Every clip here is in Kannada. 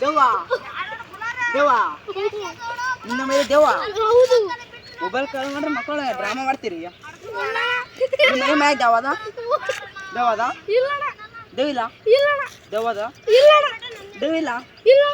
ದೇವ ದೇವ ನಿನ್ನ ಮೇಲೆ ದೇವ ಹೌದು ಮೊಬೈಲ್ ಕಾಲ್ ಮಾಡ್ರೆ ಮಕ್ಕಳು ಡ್ರಾಮಾ ಮಾಡ್ತೀರಿ? ನಿಮ್ಮ ಮ್ಯಾಗ ದೇವ ಅದ? ದೇವ ಅದ? ಇಲ್ಲಣ್ಣ ದೇವ ಇಲ್ಲ? ಇಲ್ಲಣ್ಣ ದೇವ ಅದ? ಇಲ್ಲಣ್ಣ ದೇವ ಇಲ್ಲ ಇಲ್ಲ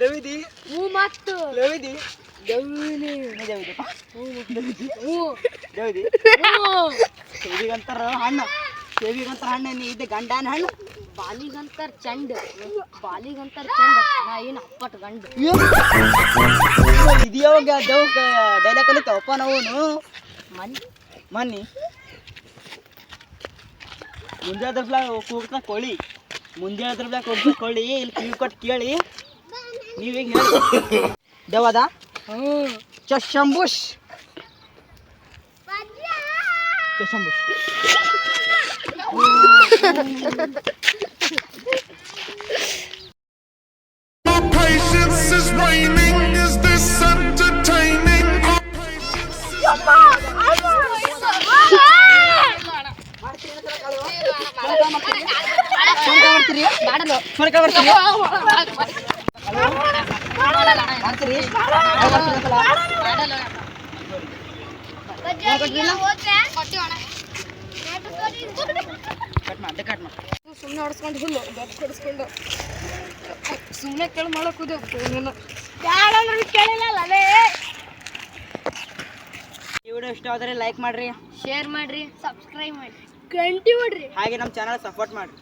ದೇವಿದಿ ಹೂ ಮತ್ತು ದೇವಿದಿ ಸೇವಿಗಂತಾರ ಹಣ್ಣು ಸೇವಿಗಂತಾರ ಹಣ್ಣು ನೀ ಗಂಡನ ಹಣ್ಣು ಬಾಲಿಗಂತಾರ ಚಂಡ ಬಾಲಿಗಂತಾರ ಚಂಡ ನಾ ಏನು ಅಪ್ಪಟ್ ಗಂಡ ಇದು ಯಾವಾಗ ದೇವ್ ಡೈಲಾಗ್ ಕಲಿತಾವಪ್ಪ ನಾವು ಮನಿ ಮನ್ನಿ ಮುಂದೆ ಅದ್ರ ಬ್ಲಾಗ್ ಕೂಗ್ತಾ ಕೋಳಿ ಮುಂದೆ ಅದ್ರ ಕೊಳ್ಳಿ ಕೂಗ್ತಾ ಇಲ್ಲಿ ಕಿವಿ ಕೊಟ್ಟು ಕೇಳಿ ನೀವೀಗ ಹೇಳಿ ದೇವದ ಹ್ಞೂ ಚಶಂಬುಷ್ ಚಶಂಬುಷ್ Our patience is waning. Is this entertaining? ಮಾಡ್ತೀರಿ ಮಾಡಲು ಸ್ವರ್ಗ ಬರ್ತೀರಿ ಸುಮ್ಮನೆ ಹೊಡ್ಸ್ಕೊಂಡು ಹುಲ್ಲು ದೊಡ್ಡ ಕೊಡಿಸ್ಕೊಂಡು ಸುಮ್ಮನೆ ಕೇಳಿ ನೀನು ಬೇಡ ನನಗೆ ಕೇಳಿಲ್ಲ ಈ ವಿಡಿಯೋ ಇಷ್ಟ ಆದರೆ ಲೈಕ್ ಮಾಡ್ರಿ ಶೇರ್ ಮಾಡ್ರಿ ಸಬ್ಸ್ಕ್ರೈಬ್ ಮಾಡ್ರಿ ಗಂಟಿ ಮಾಡ್ರಿ ಹಾಗೆ ನಮ್ಮ ಚಾನಲ್ ಸಪೋರ್ಟ್ ಮಾಡ್ರಿ